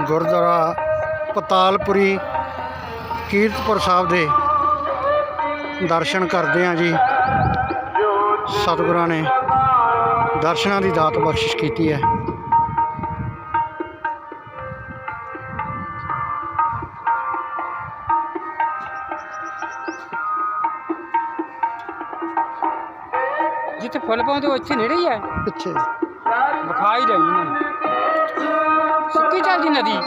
ਗੁਰਦੁਆਰਾ ਪਤਾਲਪੁਰੀ ਕੀਰਤਪੁਰ ਸਾਹਿਬ ਦੇ ਦਰਸ਼ਨ ਕਰਦੇ ਹਾਂ ਜੀ। ਸਤਿਗੁਰਾਂ ਨੇ ਦਰਸ਼ਨਾਂ ਦੀ ਦਾਤ ਬਖਸ਼ਿਸ਼ ਕੀਤੀ ਹੈ। ਜਿੱਥੇ ਫੁੱਲ ਪਾਉਂਦੇ ਉਹ ਇੱਥੇ ਨੇੜੇ ਹੀ ਹੈ? ਪਿੱਛੇ। ਵਿਖਾ ਹੀ ਰਹੀ ਇਹਨਾਂ ਸੁੱਕੀ ਚੱਲਦੀ ਨਦੀ।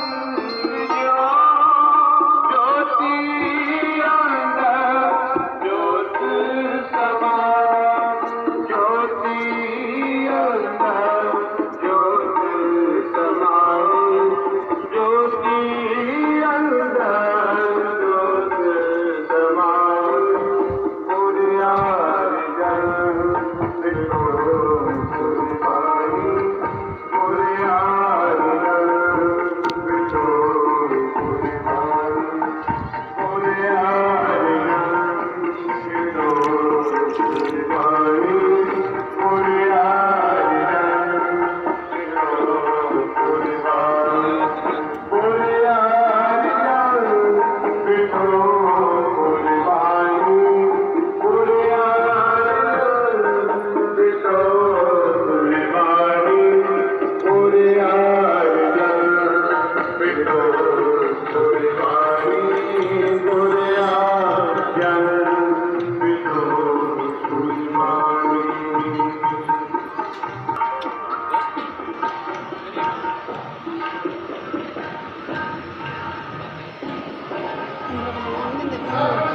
Amen.